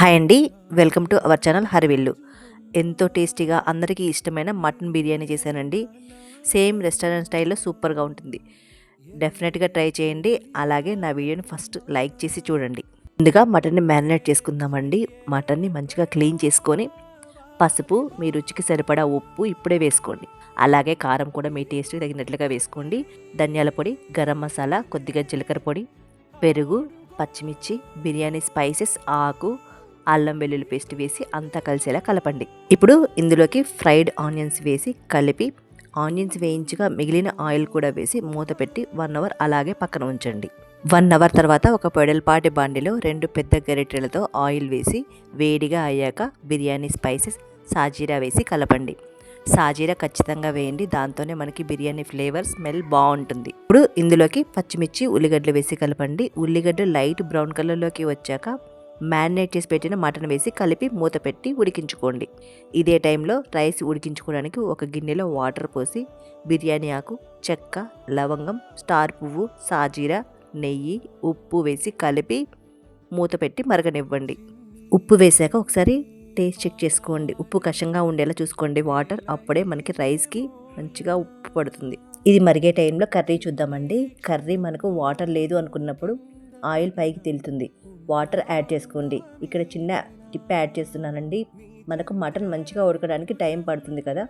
Hi అండి. Welcome to our channel హరివిల్లు. ఎంతో టేస్టీగా అందరికీ ఇష్టమైన మటన్ బిర్యానీ చేశానండి. సేమ్ రెస్టారెంట్ స్టైల్లో సూపర్గా ఉంటుంది. డెఫినెట్గా ట్రై చేయండి. అలాగే నా వీడియోని ఫస్ట్ లైక్ చేసి చూడండి. ముందుగా మటన్ని మ్యారినేట్ చేసుకుందామండి. మటన్ని మంచిగా క్లీన్ చేసుకొని పసుపు మీ రుచికి సరిపడా ఉప్పు ఇప్పుడే వేసుకోండి. అలాగే కారం కూడా మీ టేస్ట్కి తగినట్లుగా వేసుకోండి. ధనియాల పొడి గరం మసాలా కొద్దిగా జీలకర్ర పొడి పెరుగు పచ్చిమిర్చి బిర్యానీ స్పైసెస్ ఆకు అల్లం వెల్లుల్లి పేస్ట్ వేసి అంతా కలిసేలా కలపండి. ఇప్పుడు ఇందులోకి ఫ్రైడ్ ఆనియన్స్ వేసి కలిపి ఆనియన్స్ వేయించగా మిగిలిన ఆయిల్ కూడా వేసి మూత పెట్టి వన్ అవర్ అలాగే పక్కన ఉంచండి. వన్ అవర్ తర్వాత ఒక పొడల్పాటి బాండిలో రెండు పెద్ద గరిటెలతో ఆయిల్ వేసి వేడిగా అయ్యాక బిర్యానీ స్పైసెస్ సాజీరా వేసి కలపండి. సాజీరా ఖచ్చితంగా వేయండి దాంతోనే మనకి బిర్యానీ ఫ్లేవర్ స్మెల్ బాగుంటుంది. ఇప్పుడు ఇందులోకి పచ్చిమిర్చి ఉల్లిగడ్డలు వేసి కలపండి. ఉల్లిగడ్డ లైట్ బ్రౌన్ కలర్లోకి వచ్చాక మ్యారినేట్ చేసి పెట్టిన మటన్ వేసి కలిపి మూత పెట్టి ఉడికించుకోండి. ఇదే టైంలో రైస్ ఉడికించుకోవడానికి ఒక గిన్నెలో వాటర్ పోసి బిర్యానీ ఆకు చెక్క లవంగం స్టార్ పువ్వు సాజీరా నెయ్యి ఉప్పు వేసి కలిపి మూత పెట్టి మరగనివ్వండి. ఉప్పు వేసాక ఒకసారి టేస్ట్ చెక్ చేసుకోండి. ఉప్పు కషంగా ఉండేలా చూసుకోండి. వాటర్ అప్పుడే మనకి రైస్కి మంచిగా ఉప్పు పడుతుంది. ఇది మరిగే టైంలో కర్రీ చూద్దామండి. కర్రీ మనకు వాటర్ లేదు అనుకున్నప్పుడు ఆయిల్ పైకి తెలుతుంది. వాటర్ యాడ్ చేసుకోండి. ఇక్కడ చిన్న టిప్ యాడ్ చేస్తున్నానండి. మనకు మటన్ మంచిగా ఉడకడానికి టైం పడుతుంది కదా.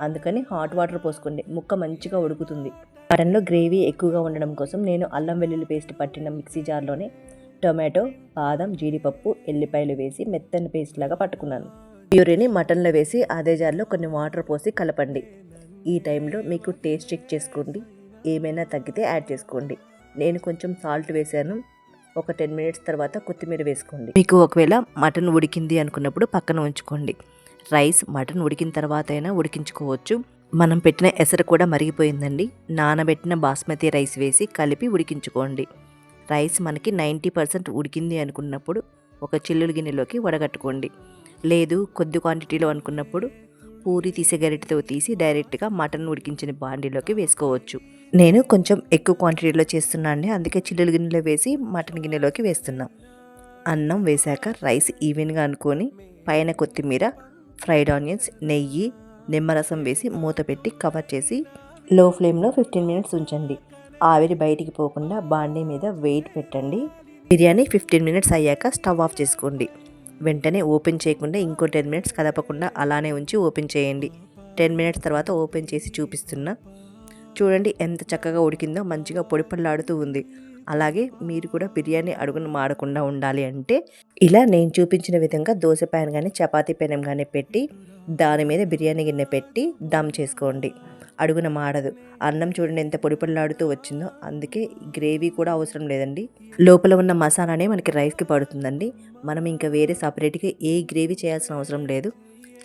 అందుకని హాట్ వాటర్ పోసుకోండి. ముక్క మంచిగా ఉడుకుతుంది. మటన్లో గ్రేవీ ఎక్కువగా ఉండడం కోసం నేను అల్లం వెల్లుల్లి పేస్ట్ పట్టిన మిక్సీ జార్లోనే టొమాటో బాదం జీడిపప్పు ఎల్లిపాయలు వేసి మెత్తని పేస్ట్ లాగా పట్టుకున్నాను. ప్యూరీని మటన్లో వేసి అదే జార్లో కొన్ని వాటర్ పోసి కలపండి. ఈ టైంలో మీకు టేస్ట్ చెక్ చేసుకోండి. ఏమైనా తగ్గితే యాడ్ చేసుకోండి. నేను కొంచెం సాల్ట్ వేశాను ఒక టెన్ మినిట్స్ తర్వాత కొత్తిమీర వేసుకోండి. మీకు ఒకవేళ మటన్ ఉడికింది అనుకున్నప్పుడు పక్కన ఉంచుకోండి. రైస్ మటన్ ఉడికిన తర్వాత అయినా ఉడికించుకోవచ్చు. మనం పెట్టిన ఎసరు కూడా మరిగిపోయిందండి. నానబెట్టిన బాస్మతి రైస్ వేసి కలిపి ఉడికించుకోండి. రైస్ మనకి నైంటీ పర్సెంట్ ఉడికింది అనుకున్నప్పుడు ఒక చిల్లులు గిన్నెలోకి వడగట్టుకోండి. లేదు కొద్ది క్వాంటిటీలో అనుకున్నప్పుడు పూరి తీసే గరిటెతో తీసి డైరెక్ట్గా మటన్ ఉడికించిన బాండీలోకి వేసుకోవచ్చు. నేను కొంచెం ఎక్కువ క్వాంటిటీలో చేస్తున్నా అండి. అందుకే చిల్లులు గిన్నెలో వేసి మటన్ గిన్నెలోకి వేస్తున్నా. అన్నం వేశాక రైస్ ఈవెన్గా అనుకొని పైన కొత్తిమీర ఫ్రైడ్ ఆనియన్స్ నెయ్యి నిమ్మరసం వేసి మూత పెట్టి కవర్ చేసి లో ఫ్లేమ్లో ఫిఫ్టీన్ మినిట్స్ ఉంచండి. ఆవిరి బయటికి పోకుండా బాండీ మీద వెయిట్ పెట్టండి. బిర్యానీ ఫిఫ్టీన్ మినిట్స్ అయ్యాక స్టవ్ ఆఫ్ చేసుకోండి. వెంటనే ఓపెన్ చేయకుండా ఇంకో టెన్ మినిట్స్ కదపకుండా అలానే ఉంచి ఓపెన్ చేయండి. టెన్ మినిట్స్ తర్వాత ఓపెన్ చేసి చూపిస్తున్నా చూడండి ఎంత చక్కగా ఉడికిందో మంచిగా పొడి ఉంది. అలాగే మీరు కూడా బిర్యానీ అడుగును మాడకుండా ఉండాలి అంటే ఇలా నేను చూపించిన విధంగా దోశ ప్యాన్ కానీ చపాతీ పెనం కానీ పెట్టి దాని మీద బిర్యానీ గిన్నె పెట్టి దమ్ చేసుకోండి. అడుగున మాడదు. అన్నం చూడండి ఎంత పొడిపొడిలాడుతూ వచ్చిందో అందుకే గ్రేవీ కూడా అవసరం లేదండి. లోపల ఉన్న మసాలానే మనకి రైస్కి పడుతుందండి. మనం ఇంకా వేరే సపరేట్గా ఏ గ్రేవీ చేయాల్సిన అవసరం లేదు.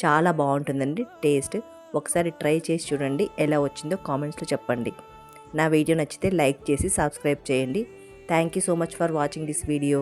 చాలా బాగుంటుందండి టేస్ట్. ఒకసారి ట్రై చేసి చూడండి ఎలా వచ్చిందో కామెంట్స్లో చెప్పండి. నా వీడియో నచ్చితే లైక్ చేసి సబ్స్క్రైబ్ చేయండి. Thank you so much for watching this video.